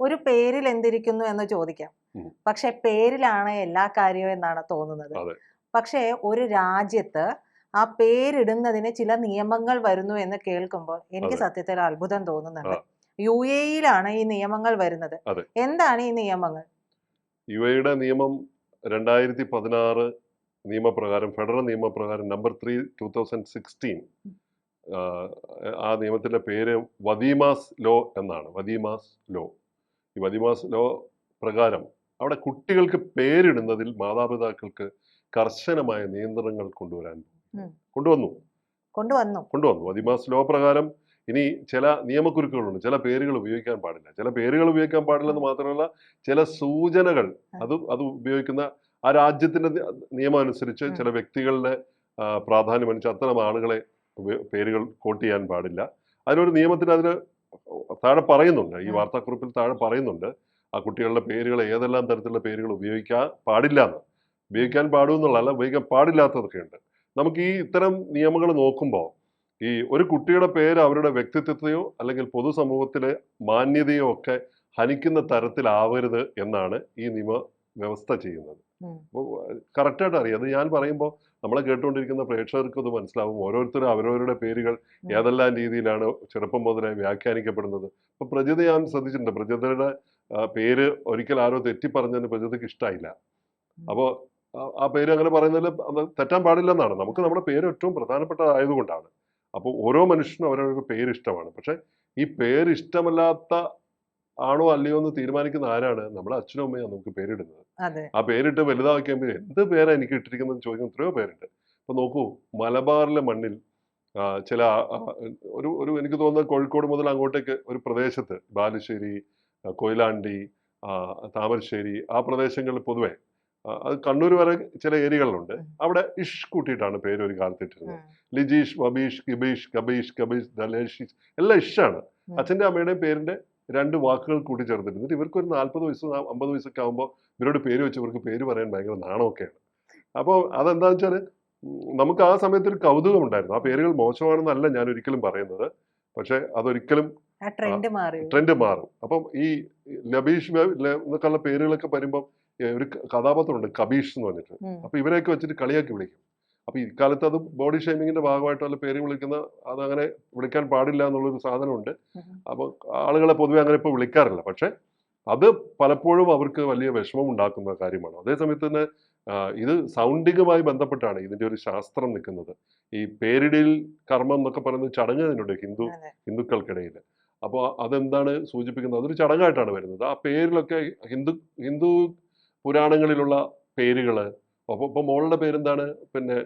ഒരു പേരിൽ എന്തിരിക്കുന്നു എന്ന് ചോദിക്കാം. പക്ഷെ പേരിലാണ് എല്ലാ കാര്യവും എന്നാണ് തോന്നുന്നത്. പക്ഷേ ഒരു രാജ്യത്ത് ആ പേരിടുന്നതിന് ചില നിയമങ്ങൾ വരുന്നു എന്ന് കേൾക്കുമ്പോൾ എനിക്ക് സത്യത്തിൽ അത്ഭുതം തോന്നുന്നുണ്ട്. യു എയിലാണ് ഈ നിയമങ്ങൾ വരുന്നത്. എന്താണ് ഈ നിയമങ്ങൾ? യു എയുടെ നിയമം രണ്ടായിരത്തി പതിനാറ് നിയമപ്രകാരം ഫെഡറൽ നിയമപ്രകാരം number three two thousand sixteen ആ നിയമത്തിന്റെ പേര് വദീമാസ് ലോ എന്നാണ്. Wadeema's law. ഈ വദീമാസ് ലോ പ്രകാരം അവിടെ കുട്ടികൾക്ക് പേരിടുന്നതിൽ മാതാപിതാക്കൾക്ക് കർശനമായ നിയന്ത്രണങ്ങൾ കൊണ്ടുവരാൻ കൊണ്ടുവന്നു. കൊണ്ടുവന്നു. കൊണ്ടുവന്നു. വദിമാസ് ലോ പ്രകാരം ഇനി ചില നിയമക്കുരുക്കുകളുണ്ട്. ചില പേരുകൾ ഉപയോഗിക്കാൻ പാടില്ല. ചില പേരുകൾ ഉപയോഗിക്കാൻ പാടില്ലെന്ന് മാത്രമല്ല ചില സൂചനകൾ അത് അത് ഉപയോഗിക്കുന്ന ആ രാജ്യത്തിന്റെ നിയമം അനുസരിച്ച് ചില വ്യക്തികളുടെ പ്രാധാന്യം അനുസരിച്ച് അത്തരം ആളുകളെ പേരുകൾ കോട്ട് ചെയ്യാൻ പാടില്ല. അതിനൊരു നിയമത്തിന് അതിന് താഴെ പറയുന്നുണ്ട്. ഈ. വാർത്താക്കുറിപ്പിൽ താഴെ പറയുന്നുണ്ട്. ആ കുട്ടികളുടെ പേരുകൾ ഏതെല്ലാം തരത്തിലുള്ള പേരുകൾ ഉപയോഗിക്കാൻ പാടില്ല എന്ന് ഉപയോഗിക്കാൻ പാടുമെന്നുള്ളതല്ല ഉപയോഗിക്കാൻ പാടില്ലാത്തതൊക്കെ ഉണ്ട്. നമുക്ക് ഈ ഇത്തരം നിയമങ്ങൾ നോക്കുമ്പോൾ ഈ ഒരു കുട്ടിയുടെ പേര് അവരുടെ വ്യക്തിത്വത്തെയോ അല്ലെങ്കിൽ പൊതുസമൂഹത്തിലെ മാന്യതയോ ഒക്കെ ഹനിക്കുന്ന തരത്തിലാവരുത് എന്നാണ് ഈ നിയമ വ്യവസ്ഥ ചെയ്യുന്നത് അപ്പോൾ കറക്റ്റായിട്ട് അറിയാം അത് ഞാൻ പറയുമ്പോൾ നമ്മളെ കേട്ടുകൊണ്ടിരിക്കുന്ന പ്രേക്ഷകർക്കും അത് മനസ്സിലാവും. ഓരോരുത്തരും അവരവരുടെ പേരുകൾ. ഏതെല്ലാം രീതിയിലാണ് ചെറുപ്പം മുതലേ വ്യാഖ്യാനിക്കപ്പെടുന്നത്. അപ്പോൾ പ്രജിത ഞാൻ ശ്രദ്ധിച്ചിട്ടുണ്ട്. പ്രജിതയുടെ പേര് ഒരിക്കൽ ആരോ തെറ്റി പറഞ്ഞതിന് പ്രജിതയ്ക്ക് ഇഷ്ടമായില്ല. അപ്പോൾ ആ പേര് അങ്ങനെ പറയുന്നതിൽ അത് തെറ്റാൻ പാടില്ലെന്നാണ്. നമുക്ക് നമ്മുടെ പേര് ഏറ്റവും പ്രധാനപ്പെട്ടതായതുകൊണ്ടാണ്. അപ്പോൾ ഓരോ മനുഷ്യനും അവരവരുടെ പേര് ഇഷ്ടമാണ് പക്ഷെ ഈ പേര് ഇഷ്ടമല്ലാത്ത ആണോ അല്ലയോ എന്ന് തീരുമാനിക്കുന്ന ആരാണ്? നമ്മുടെ അച്ഛനും അമ്മയാണ് നമുക്ക് പേരിടുന്നത്. ആ പേരിട്ട് വലുതാക്കിയപ്പോൾ എന്ത് പേരാ എനിക്ക് ഇട്ടിരിക്കുന്നത് ചോദിക്കുന്ന എത്രയോ പേരുണ്ട്. അപ്പൊ നോക്കൂ മലബാറിലെ മണ്ണിൽ ചില ഒരു ഒരു എനിക്ക് തോന്നുന്നത് കോഴിക്കോട് മുതൽ അങ്ങോട്ടേക്ക് ഒരു പ്രദേശത്ത് ബാലുശ്ശേരി കൊയിലാണ്ടി താമരശ്ശേരി ആ പ്രദേശങ്ങളിൽ പൊതുവെ അത് കണ്ണൂർ വരെ ചില ഏരിയകളിലുണ്ട്. അവിടെ ഇഷ് കൂട്ടിയിട്ടാണ് പേര് ഒരു കാലത്ത് ഇട്ടിരുന്നത് ഉം. ലിജീഷ് വബീഷ് കിബീഷ് കബീഷ് കബീഷ് ദലേഷ് എല്ലാം ഇഷാണ്. അച്ഛന്റെ അച്ഛന്റെ അമ്മയുടെയും പേരിന്റെ രണ്ട് വാക്കുകൾ കൂട്ടിച്ചേർത്തിട്ട് എന്നിട്ട് ഇവർക്ക് ഒരു നാൽപ്പത് വയസ്സ് അമ്പത് വയസ്സൊക്കെ ആകുമ്പോൾ ഇവരോട് പേര് വെച്ച് ഇവർക്ക് പേര് പറയാൻ ഭയങ്കര നാണമൊക്കെയാണ്. അപ്പോൾ അതെന്താണെന്ന് വെച്ചാൽ നമുക്ക് ആ സമയത്ത് ഒരു കൗതുകം ഉണ്ടായിരുന്നു. ആ പേരുകൾ മോശമാണെന്നല്ല ഞാൻ ഒരിക്കലും പറയുന്നത്. പക്ഷെ അതൊരിക്കലും ട്രെൻഡ് മാറി. അപ്പം ഈ ലബീഷ് എന്നൊക്കെയുള്ള പേരുകളൊക്കെ വരുമ്പം ഒരു കഥാപാത്രമുണ്ട് കബീഷ് എന്ന് പറഞ്ഞിട്ട്. അപ്പൊ ഇവരെയൊക്കെ വെച്ചിട്ട് കളിയാക്കി വിളിക്കും. അപ്പൊ ഇക്കാലത്ത് അത് ബോഡി ഷേമിങ്ങിന്റെ ഭാഗമായിട്ട് അല്ല പേര് വിളിക്കുന്ന അതങ്ങനെ വിളിക്കാൻ പാടില്ല എന്നുള്ളൊരു സാധനമുണ്ട്. അപ്പൊ അപ്പോൾ ആളുകളെ പൊതുവെ അങ്ങനെ ഇപ്പോൾ വിളിക്കാറില്ല. പക്ഷെ അത് പലപ്പോഴും അവർക്ക് വലിയ വിഷമം ഉണ്ടാക്കുന്ന കാര്യമാണ്. അതേസമയത്ത് തന്നെ ഇത് സൗണ്ടിങ്ങുമായി ബന്ധപ്പെട്ടാണ് ഇതിന്റെ ഒരു ശാസ്ത്രം നിൽക്കുന്നത്. ഈ പേരിടിൽ കർമ്മം എന്നൊക്കെ പറയുന്ന ചടങ്ങ് തന്നെയുണ്ട് ഹിന്ദു. ഹിന്ദുക്കൾക്കിടയിൽ അപ്പോൾ അതെന്താണ് സൂചിപ്പിക്കുന്നത്? അതൊരു ചടങ്ങായിട്ടാണ് വരുന്നത്. ആ പേരിലൊക്കെ ഹിന്ദു ഹിന്ദു പുരാണങ്ങളിലുള്ള പേരുകൾ അപ്പോൾ ഇപ്പൊ മോളുടെ പേരെന്താണ്? പിന്നെ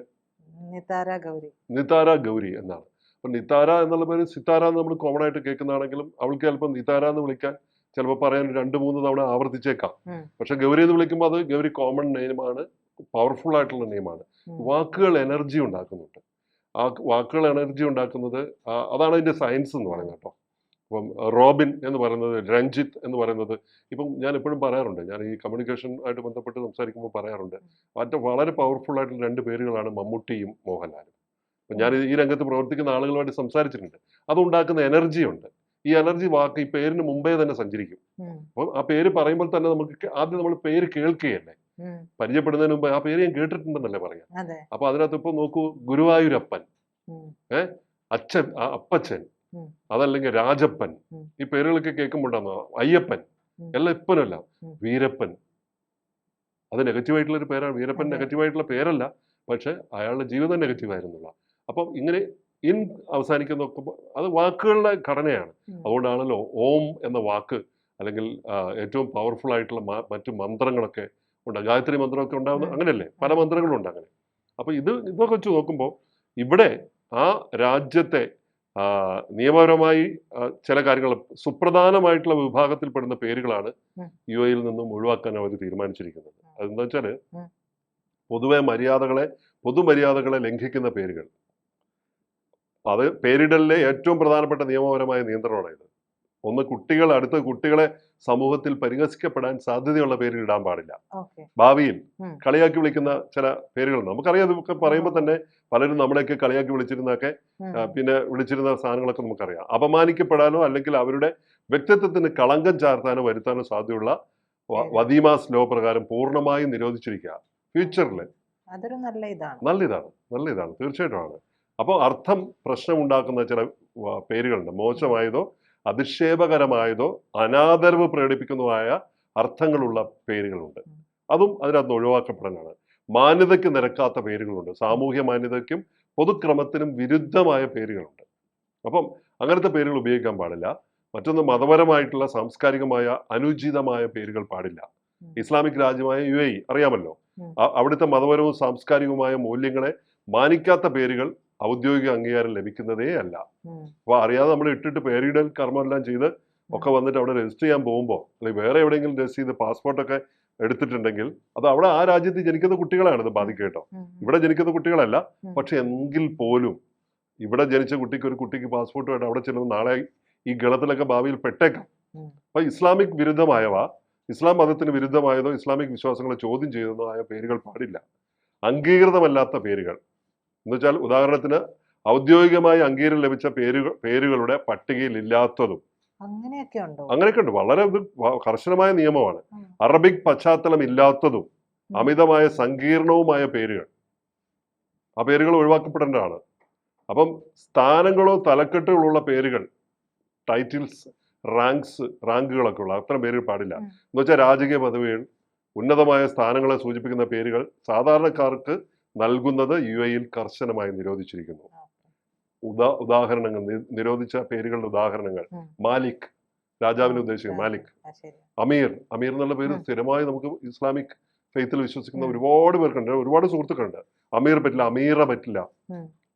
നിതാര ഗൗരി. നിതാര ഗൗരി എന്നാണ്. അപ്പൊ നിതാര എന്നുള്ള പേര് സിതാര എന്ന് നമ്മൾ കോമൺ ആയിട്ട് കേൾക്കുന്നതാണെങ്കിലും അവൾക്ക് ചിലപ്പോൾ നിതാര എന്ന് വിളിക്കാൻ ചിലപ്പോൾ പറയാൻ രണ്ട് മൂന്ന് തവണ ആവർത്തിച്ചേക്കാം. പക്ഷെ ഗൗരി എന്ന് വിളിക്കുമ്പോൾ അത് ഗൗരി കോമൺ നെയിമാണ് പവർഫുൾ ആയിട്ടുള്ള നെയിമാണ് വാക്കുകൾ എനർജി ഉണ്ടാക്കുന്നുണ്ട്. ആ വാക്കുകൾ എനർജി ഉണ്ടാക്കുന്നത് അതാണ് അതിന്റെ സയൻസ് എന്ന് പറയുന്നത് കേട്ടോ. അപ്പം റോബിൻ എന്ന് പറയുന്നത് രഞ്ജിത്ത് എന്ന് പറയുന്നത് ഇപ്പം ഞാൻ എപ്പോഴും പറയാറുണ്ട് ഞാൻ ഈ കമ്മ്യൂണിക്കേഷൻ ആയിട്ട് ബന്ധപ്പെട്ട് സംസാരിക്കുമ്പോൾ പറയാറുണ്ട് മറ്റേ വളരെ പവർഫുൾ ആയിട്ടുള്ള രണ്ട് പേരുകളാണ് മമ്മൂട്ടിയും മോഹൻലാലും. അപ്പം ഞാൻ ഈ രംഗത്ത് പ്രവർത്തിക്കുന്ന ആളുകളുമായിട്ട് സംസാരിച്ചിട്ടുണ്ട് അതുണ്ടാക്കുന്ന എനർജി ഉണ്ട്. ഈ എനർജി വാക്ക് ഈ പേരിന് മുമ്പേ തന്നെ സഞ്ചരിക്കും. അപ്പം ആ പേര് പറയുമ്പോൾ തന്നെ നമുക്ക് ആദ്യം നമ്മൾ പേര് കേൾക്കുകയല്ലേ. പരിചയപ്പെടുന്നതിന് മുമ്പ് ആ പേര് ഞാൻ കേട്ടിട്ടുണ്ടെന്നല്ലേ പറയാം? അപ്പൊ അതിനകത്ത് ഇപ്പൊ നോക്കൂ ഗുരുവായൂരപ്പൻ. ഏഹ് അച്ഛൻ അപ്പച്ചൻ. അതല്ലെങ്കിൽ രാജപ്പൻ. ഈ പേരുകളൊക്കെ കേൾക്കുമ്പോണ്ടാന്നോ? അയ്യപ്പൻ. എല്ലാം ഇപ്പനല്ല. വീരപ്പൻ. അത് നെഗറ്റീവായിട്ടുള്ള ഒരു പേരാണ്. വീരപ്പൻ. നെഗറ്റീവായിട്ടുള്ള പേരല്ല. പക്ഷെ അയാളുടെ ജീവിതം നെഗറ്റീവ് ആയിരുന്നുള്ള. അപ്പം ഇങ്ങനെ ഇൻ അവസാനിക്കുന്ന അത് വാക്കുകളുടെ ഘടനയാണ്. അതുകൊണ്ടാണല്ലോ ഓം എന്ന വാക്ക് അല്ലെങ്കിൽ ഏറ്റവും പവർഫുൾ ആയിട്ടുള്ള മറ്റു മന്ത്രങ്ങളൊക്കെ ഉണ്ട്. ഗായത്രി മന്ത്രമൊക്കെ ഉണ്ടാകുന്ന. അങ്ങനെയല്ലേ? പല മന്ത്രങ്ങളുണ്ട് അങ്ങനെ. അപ്പൊ ഇത് ഇതൊക്കെ വെച്ച് നോക്കുമ്പോൾ ഇവിടെ ആ രാജ്യത്തെ നിയമപരമായി ചില കാര്യങ്ങൾ സുപ്രധാനമായിട്ടുള്ള വിഭാഗത്തിൽപ്പെടുന്ന പേരുകളാണ്. യു എയിൽ നിന്നും ഒഴിവാക്കാൻ അവർ തീരുമാനിച്ചിരിക്കുന്നത്. അതെന്താ വെച്ചാൽ പൊതുവെ മര്യാദകളെ പൊതുമര്യാദകളെ ലംഘിക്കുന്ന പേരുകൾ. അത് പേരിടലിലെ ഏറ്റവും പ്രധാനപ്പെട്ട നിയമപരമായ നിയന്ത്രണമാണ് ഇത്. ഒന്ന് കുട്ടികൾ അടുത്ത കുട്ടികളെ സമൂഹത്തിൽ പരിഹസിക്കപ്പെടാൻ സാധ്യതയുള്ള പേരുകൾ ഇടാൻ പാടില്ല. ഭാവിയിൽ കളിയാക്കി വിളിക്കുന്ന ചില പേരുകൾ നമുക്കറിയാം ഇതൊക്കെ പറയുമ്പോൾ തന്നെ പലരും നമ്മളെയൊക്കെ കളിയാക്കി വിളിച്ചിരുന്നൊക്കെ പിന്നെ വിളിച്ചിരുന്ന സാധനങ്ങളൊക്കെ നമുക്കറിയാം. അപമാനിക്കപ്പെടാനോ അല്ലെങ്കിൽ അവരുടെ വ്യക്തിത്വത്തിന് കളങ്കം ചാർത്താനോ വരുത്താനോ സാധ്യതയുള്ള. വദീമാസ് ലോ പ്രകാരം പൂർണമായും നിരോധിച്ചിരിക്കുക. ഫ്യൂച്ചറിൽ അതൊരു നല്ല ഇതാണ്. നല്ല ഇതാണ് നല്ല ഇതാണ് തീർച്ചയായിട്ടും ആണ്. അപ്പോൾ അർത്ഥം പ്രശ്നമുണ്ടാക്കുന്ന ചില പേരുകളുണ്ട്. മോശമായതോ അധിക്ഷേപകരമായതോ അനാദരവ് പ്രകടിപ്പിക്കുന്നതുമായ അർത്ഥങ്ങളുള്ള പേരുകളുണ്ട്. അതും അതിനകത്ത് ഒഴിവാക്കപ്പെടാനാണ് മാന്യതയ്ക്ക് നിരക്കാത്ത പേരുകളുണ്ട്. സാമൂഹ്യ മാന്യതയ്ക്കും പൊതുക്രമത്തിനും വിരുദ്ധമായ പേരുകളുണ്ട്. അപ്പം അങ്ങനത്തെ പേരുകൾ ഉപയോഗിക്കാൻ പാടില്ല. മറ്റൊന്ന് മതപരമായിട്ടുള്ള സാംസ്കാരികമായ അനുചിതമായ പേരുകൾ പാടില്ല. ഇസ്ലാമിക് രാജ്യമായ യു എ അറിയാമല്ലോ. അവിടുത്തെ മതപരവും സാംസ്കാരികവുമായ മൂല്യങ്ങളെ മാനിക്കാത്ത പേരുകൾ ഔദ്യോഗിക അംഗീകാരം ലഭിക്കുന്നതേ അല്ല. അപ്പൊ അറിയാതെ നമ്മൾ ഇട്ടിട്ട് പേരിടൽ കർമ്മമെല്ലാം ചെയ്ത് ഒക്കെ വന്നിട്ട് അവിടെ രജിസ്റ്റർ ചെയ്യാൻ പോകുമ്പോൾ അല്ലെങ്കിൽ വേറെ എവിടെയെങ്കിലും രജിസ്റ്റർ ചെയ്ത് പാസ്പോർട്ടൊക്കെ എടുത്തിട്ടുണ്ടെങ്കിൽ അത് അവിടെ ആ രാജ്യത്ത് ജനിക്കുന്ന കുട്ടികളാണ് ഇത് ബാധിക്കുക കേട്ടോ ഇവിടെ ജനിക്കുന്ന കുട്ടികളല്ല. പക്ഷെ എങ്കിൽ പോലും ഇവിടെ ജനിച്ച കുട്ടിക്ക് ഒരു കുട്ടിക്ക് പാസ്പോർട്ടുമായിട്ട് അവിടെ ചെല്ലുന്ന നാളെ ഈ ഗളത്തിലൊക്കെ ഭാവിയിൽ പെട്ടേക്കാം. അപ്പൊ ഇസ്ലാമിക് വിരുദ്ധമായവ ഇസ്ലാം മതത്തിന് വിരുദ്ധമായതോ ഇസ്ലാമിക് വിശ്വാസങ്ങളെ ചോദ്യം ചെയ്തതോ ആയ പേരുകൾ പാടില്ല. അംഗീകൃതമല്ലാത്ത പേരുകൾ. എന്നുവെച്ചാൽ ഉദാഹരണത്തിന് ഔദ്യോഗികമായി അംഗീകാരം ലഭിച്ച പേരുകൾ പേരുകളുടെ പട്ടികയിൽ ഇല്ലാത്തതും അങ്ങനെയൊക്കെ ഉണ്ടോ? അങ്ങനെയൊക്കെ ഉണ്ട്. വളരെ ഇത് കർശനമായ നിയമമാണ്. അറബിക് പശ്ചാത്തലം ഇല്ലാത്തതും അമിതമായ സങ്കീർണവുമായ പേരുകൾ. ആ പേരുകൾ ഒഴിവാക്കപ്പെടേണ്ടതാണ്. അപ്പം സ്ഥാനങ്ങളോ തലക്കെട്ടുകളുള്ള പേരുകൾ ടൈറ്റിൽസ് റാങ്ക്സ് റാങ്കുകളൊക്കെ ഉള്ള അത്തരം പേരുകൾ പാടില്ല. എന്ന് വെച്ചാൽ രാജകീയ പദവികൾ ഉന്നതമായ സ്ഥാനങ്ങളെ സൂചിപ്പിക്കുന്ന പേരുകൾ സാധാരണക്കാർക്ക് നൽകുന്നത് യു എയിൽ കർശനമായി നിരോധിച്ചിരിക്കുന്നു. ഉദാ ഉദാഹരണങ്ങൾ നിരോധിച്ച പേരുകളുടെ ഉദാഹരണങ്ങൾ. മാലിക് രാജാവിനെ ഉദ്ദേശിക്കുന്നു മാലിക്. അമീർ അമീർ എന്നുള്ള പേര്. സ്ഥിരമായി നമുക്ക് ഇസ്ലാമിക് ഫെയ്ത്തിൽ വിശ്വസിക്കുന്ന. ഒരുപാട് പേർക്കുണ്ട്. ഒരുപാട് സുഹൃത്തുക്കളുണ്ട്. അമീർ പറ്റില്ല അമീറ പറ്റില്ല.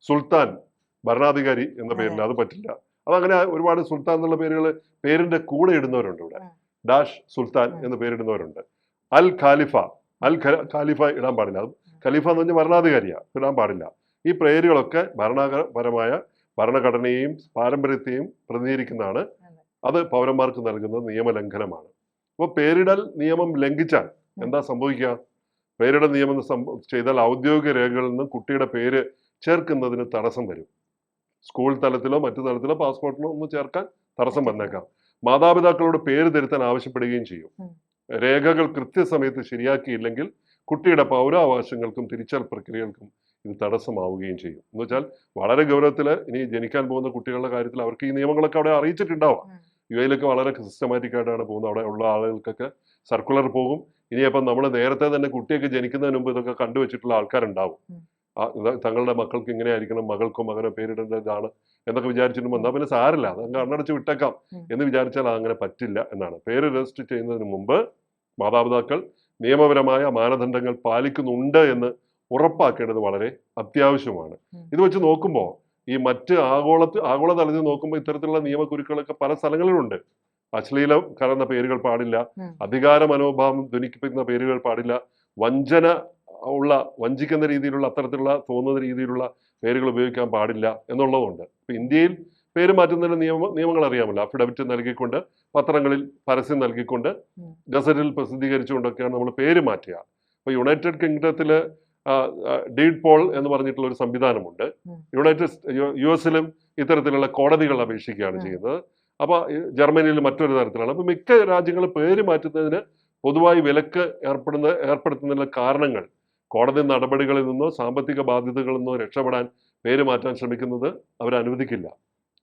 സുൽത്താൻ ഭരണാധികാരി എന്ന പേരിൽ അത് പറ്റില്ല. അതങ്ങനെ ഒരുപാട് സുൽത്താൻ എന്നുള്ള പേരുകൾ പേരിന്റെ കൂടെ ഇടുന്നവരുണ്ട് ഇവിടെ. ഡാഷ് സുൽത്താൻ എന്ന എന്ന് പേരിടുന്നവരുണ്ട്. അൽ ഖാലിഫ അൽ ഖാലിഫ ഇടാൻ പാടില്ല. അത് ഖലീഫ എന്ന് പറഞ്ഞാൽ ഭരണാധികാരിയാണ് ഇടാൻ പാടില്ല. ഈ പേരുകളൊക്കെ ഭരണപരമായ ഭരണഘടനയെയും പാരമ്പര്യത്തെയും പ്രതിനിധീകരിക്കുന്നതാണ്. അത്. പൗരന്മാർക്ക് നൽകുന്ന നിയമലംഘനമാണ്. അപ്പോൾ പേരിടൽ നിയമം ലംഘിച്ചാൽ എന്താ സംഭവിക്കുക? പേരിടൽ നിയമം ചെയ്താൽ ഔദ്യോഗിക രേഖകളിൽ നിന്ന് കുട്ടിയുടെ പേര് ചേർക്കുന്നതിന് തടസ്സം വരും. സ്കൂൾ തലത്തിലോ മറ്റു തലത്തിലോ പാസ്പോർട്ടിലോ ഒന്നും ചേർക്കാൻ തടസ്സം വന്നേക്കാം. മാതാപിതാക്കളോട് പേര് തിരുത്താൻ ആവശ്യപ്പെടുകയും ചെയ്യും. രേഖകൾ കൃത്യസമയത്ത് ശരിയാക്കിയില്ലെങ്കിൽ കുട്ടിയുടെ പൗരാവകാശങ്ങൾക്കും തിരിച്ചൽ പ്രക്രിയകൾക്കും ഇത് തടസ്സമാവുകയും ചെയ്യും. എന്ന് വെച്ചാൽ വളരെ ഗൗരവത്തിൽ ഇനി ജനിക്കാൻ പോകുന്ന കുട്ടികളുടെ കാര്യത്തിൽ അവർക്ക് ഈ നിയമങ്ങളൊക്കെ അവിടെ അറിയിച്ചിട്ടുണ്ടാവാം. യു എയിലൊക്കെ വളരെ സിസ്റ്റമാറ്റിക് ആയിട്ടാണ് പോകുന്നത്. അവിടെ ഉള്ള ആളുകൾക്കൊക്കെ സർക്കുലർ പോകും. ഇനിയപ്പം നമ്മൾ നേരത്തെ തന്നെ കുട്ടിയൊക്കെ ജനിക്കുന്നതിന് മുമ്പ് ഇതൊക്കെ കണ്ടുവച്ചിട്ടുള്ള ആൾക്കാരുണ്ടാവും. തങ്ങളുടെ മക്കൾക്ക് ഇങ്ങനെ ആയിരിക്കണം മകൾക്കോ മകനോ പേരിടേണ്ടതാണ് എന്നൊക്കെ വിചാരിച്ചിട്ട് എന്നാൽ പിന്നെ സാരില്ല അത് അങ്ങ് കണ്ണടച്ച് വിട്ടേക്കാം എന്ന് വിചാരിച്ചാൽ അങ്ങനെ പറ്റില്ല എന്നാണ്. പേര് രജിസ്റ്റർ ചെയ്യുന്നതിന് മുമ്പ് മാതാപിതാക്കൾ നിയമപരമായ മാനദണ്ഡങ്ങൾ പാലിക്കുന്നുണ്ട് എന്ന് ഉറപ്പാക്കേണ്ടത് വളരെ അത്യാവശ്യമാണ്. ഇത് വെച്ച് നോക്കുമ്പോൾ ഈ മറ്റ് ആഗോള ആഗോളതലത്തിൽ നോക്കുമ്പോൾ ഇത്തരത്തിലുള്ള നിയമക്കുരുക്കളൊക്കെ പല സ്ഥലങ്ങളിലുണ്ട്. അശ്ലീലം കലർന്ന പേരുകൾ പാടില്ല അധികാര മനോഭാവം ധ്വനിപ്പിക്കുന്ന പേരുകൾ പാടില്ല വഞ്ചന ഉള്ള വഞ്ചിക്കുന്ന രീതിയിലുള്ള അത്തരത്തിലുള്ള തോന്നുന്ന രീതിയിലുള്ള പേരുകൾ ഉപയോഗിക്കാൻ പാടില്ല എന്നുള്ളതുണ്ട്. ഇപ്പൊ ഇന്ത്യയിൽ പേര് മാറ്റുന്നതിന് നിയമ നിയമങ്ങൾ അറിയാമല്ലോ അഫിഡവിറ്റ് നൽകിക്കൊണ്ട് പത്രങ്ങളിൽ പരസ്യം നൽകിക്കൊണ്ട് ഗസറ്റിൽ പ്രസിദ്ധീകരിച്ചുകൊണ്ടൊക്കെയാണ് നമ്മൾ പേര് മാറ്റുക. അപ്പോൾ യുണൈറ്റഡ് കിങ്ഡത്തിൽ ഡീഡ് പോൾ എന്ന് പറഞ്ഞിട്ടുള്ള ഒരു സംവിധാനമുണ്ട്. യുണൈറ്റഡ് യു- എസിലും ഇത്തരത്തിലുള്ള കോടതികൾ അപേക്ഷിക്കുകയാണ് ചെയ്യുന്നത്. അപ്പോൾ ജർമ്മനിയിൽ മറ്റൊരു തരത്തിലാണ്. അപ്പോൾ മിക്ക രാജ്യങ്ങൾ പേര് മാറ്റുന്നതിന് പൊതുവായി വിലക്ക് ഏർപ്പെടുന്ന ഏർപ്പെടുത്തുന്നതിനുള്ള കാരണങ്ങൾ. കോടതി നടപടികളിൽ നിന്നോ സാമ്പത്തിക ബാധ്യതകളിൽ നിന്നോ രക്ഷപ്പെടാൻ പേര് മാറ്റാൻ ശ്രമിക്കുന്നത് അവരനുവദിക്കില്ല.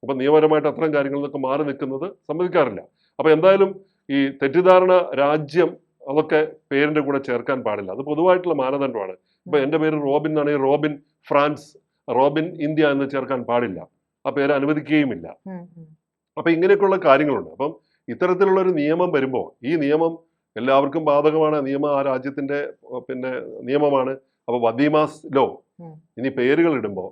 അപ്പം നിയമപരമായിട്ട് അത്തരം കാര്യങ്ങളിൽ നിന്നൊക്കെ മാറി നിൽക്കുന്നത് സമ്മതിക്കാറില്ല. അപ്പം എന്തായാലും ഈ തെറ്റിദ്ധാരണ രാജ്യം അതൊക്കെ പേരിന്റെ കൂടെ ചേർക്കാൻ പാടില്ല. അത് പൊതുവായിട്ടുള്ള മാനദണ്ഡമാണ്. ഇപ്പൊ. എന്റെ പേര് റോബിൻ എന്നാണെങ്കിൽ റോബിൻ ഫ്രാൻസ് റോബിൻ ഇന്ത്യ എന്ന് ചേർക്കാൻ പാടില്ല. ആ പേര് അനുവദിക്കുകയുമില്ല. അപ്പൊ ഇങ്ങനെയൊക്കെയുള്ള കാര്യങ്ങളുണ്ട്. അപ്പം ഇത്തരത്തിലുള്ള ഒരു നിയമം വരുമ്പോൾ ഈ നിയമം എല്ലാവർക്കും ബാധകമാണ്. നിയമം ആ രാജ്യത്തിന്റെ പിന്നെ നിയമമാണ്. അപ്പൊ വദീമാസ് ലോ ഇനി പേരുകൾ ഇടുമ്പോൾ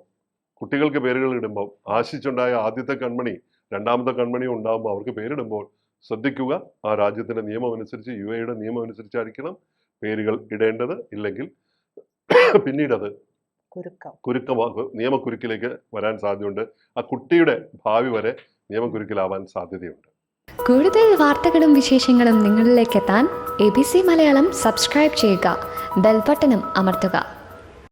കുട്ടികൾക്ക് പേരുകൾ ഇടുമ്പോൾ ആശിച്ചുണ്ടായ ആദ്യത്തെ കൺമണി രണ്ടാമത്തെ കൺമണിയും ഉണ്ടാകുമ്പോൾ അവർക്ക് പേരിടുമ്പോൾ ശ്രദ്ധിക്കുക. ആ രാജ്യത്തിന്റെ നിയമം അനുസരിച്ച് യു എയുടെ നിയമം അനുസരിച്ചായിരിക്കണം പേരുകൾ ഇടേണ്ടത്. ഇല്ലെങ്കിൽ പിന്നീടത് അത് കുരുക്കം. നിയമക്കുരുക്കിലേക്ക് വരാൻ സാധ്യതയുണ്ട്. ആ കുട്ടിയുടെ ഭാവി വരെ നിയമക്കുരുക്കിലാവാൻ സാധ്യതയുണ്ട്. കൂടുതൽ വാർത്തകളും വിശേഷങ്ങളും നിങ്ങളിലേക്ക് എത്താൻ A B C Malayalam subscribe ചെയ്യുക. ബെൽബട്ടനും അമർത്തുക.